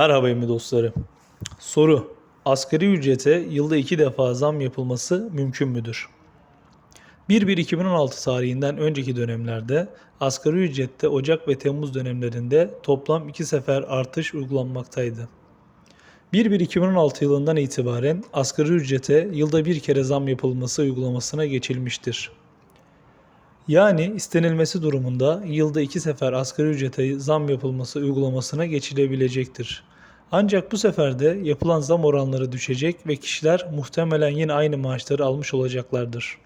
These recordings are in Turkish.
Merhaba emmi dostları. Soru. Asgari ücrete yılda iki defa zam yapılması mümkün müdür? 1-1-2016 tarihinden önceki dönemlerde asgari ücrette Ocak ve Temmuz dönemlerinde toplam iki sefer artış uygulanmaktaydı. 1-1-2016 yılından itibaren asgari ücrete yılda bir kere zam yapılması uygulamasına geçilmiştir. Yani istenilmesi durumunda yılda iki sefer asgari ücrete zam yapılması uygulamasına geçilebilecektir. Ancak bu sefer de yapılan zam oranları düşecek ve kişiler muhtemelen yine aynı maaşları almış olacaklardır.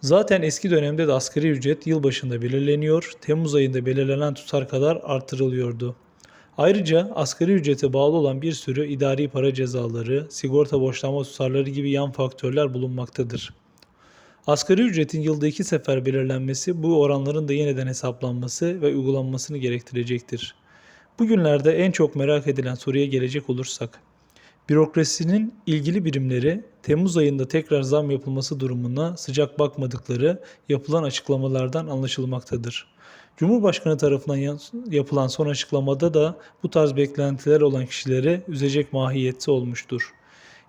Zaten eski dönemde de asgari ücret yılbaşında belirleniyor, Temmuz ayında belirlenen tutar kadar artırılıyordu. Ayrıca asgari ücrete bağlı olan bir sürü idari para cezaları, sigorta borçlanma tutarları gibi yan faktörler bulunmaktadır. Asgari ücretin yılda iki sefer belirlenmesi bu oranların da yeniden hesaplanması ve uygulanmasını gerektirecektir. Bugünlerde en çok merak edilen soruya gelecek olursak, bürokrasinin ilgili birimleri Temmuz ayında tekrar zam yapılması durumuna sıcak bakmadıkları yapılan açıklamalardan anlaşılmaktadır. Cumhurbaşkanı tarafından yapılan son açıklamada da bu tarz beklentiler olan kişileri üzecek mahiyette olmuştur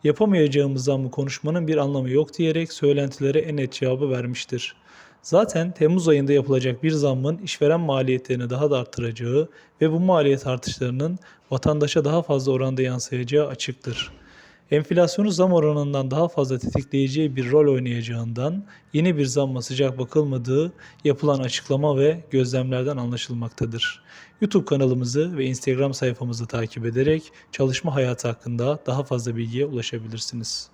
yapamayacağımız zammı konuşmanın bir anlamı yok diyerek söylentilere en net cevabı vermiştir. Zaten Temmuz ayında yapılacak bir zammın işveren maliyetlerini daha da arttıracağı ve bu maliyet artışlarının vatandaşa daha fazla oranda yansıyacağı açıktır. Enflasyonu zam oranından daha fazla tetikleyeceği bir rol oynayacağından yeni bir zamma sıcak bakılmadığı yapılan açıklama ve gözlemlerden anlaşılmaktadır. YouTube kanalımızı ve Instagram sayfamızı takip ederek çalışma hayatı hakkında daha fazla bilgiye ulaşabilirsiniz.